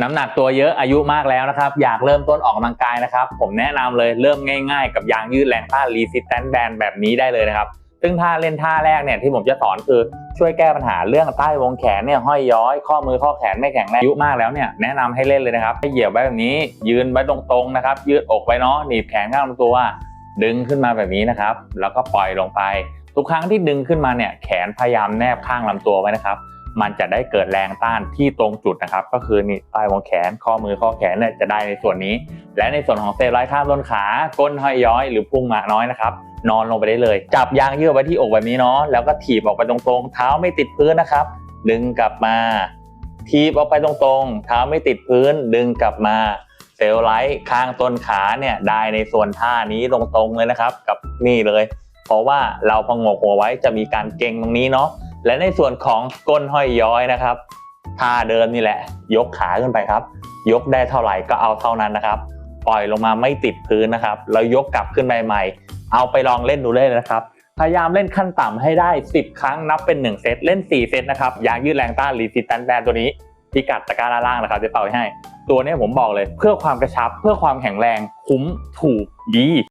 น้ำหนักตัวเยอะอายุมากแล้วนะครับ อยากเริ่มต้นออกกำลังกายนะครับ ผมแนะนำเลยเริ่มง่ายๆ กับยางยืดแรงต้าน Resistance Band แบบนี้ได้เลยนะครับ ซึ่งท่าเล่นท่าแรกเนี่ยที่ผมจะสอนคือช่วยแก้ปัญหาเรื่องใต้วงแขนเนี่ยห้อยย้อย ข้อมือข้อแขนไม่แข็งแรงอายุมากแล้วเนี่ยแนะนำให้เล่นเลยนะครับให้เหยียบไว้แบบนี้ ยืนไว้ตรงๆนะครับ ยืดอกไว้เนาะหนีบแขนข้างลำตัวดึงขึ้นมาแบบนี้นะครับ แล้วก็ปล่อยลงไป ทุกครั้งที่ดึงขึ้นมาเนี่ยแขนพยายามแนบข้างลำตัวไว้นะครับ มันจะได้เกิดแรงต้านที่ตรงจุดนะครับ ก็คือนี่ใต้วงแขนข้อมือข้อแขนเนี่ยจะได้ในส่วนนี้ และในส่วนของเซลล์ไร้ข้าต้นขา ก้นห้อยย้อย หรือพุ่งหมาน้อยนะครับนอนลงไปได้เลย จับยางยืดไว้ที่อกแบบนี้เนาะแล้วก็ถีบออกไปตรงๆ เท้าไม่ติดพื้นนะครับ ดึงกลับมา ถีบออกไปตรงๆ เท้าไม่ติดพื้น ดึงกลับมาเซลล์ไลท์ข้างต้นขาเนี่ยได้ในส่วนท่านี้ตรงๆเลยนะครับ กับนี่เลย เพราะว่าเราพองกหัวไว้จะมีการเก่งตรงนี้เนาะ และในส่วนของก้นห้อยย้อยนะครับท่าเดิมนี่แหละ ยกขาขึ้นไปครับ ยกได้เท่าไหร่ก็เอาเท่านั้นนะครับ ปล่อยลงมาไม่ติดพื้นนะครับแล้วยกกลับขึ้นไปใหม่ เอาไปลองเล่นดูเลยนะครับ พยายามเล่นขั้นต่ำให้ได้ 10 ครั้งนับเป็น 1 เซตเล่น 4 เซตนะครับยางยืดแรงต้านรีสิสแตนแบนตัวนี้พิกัดตะกร้าด้านล่างนะครับจะเป่าให้ ตัวนี้ผมบอกเลย เพื่อความกระชับเพื่อความแข็งแรงคุ้มถูกดี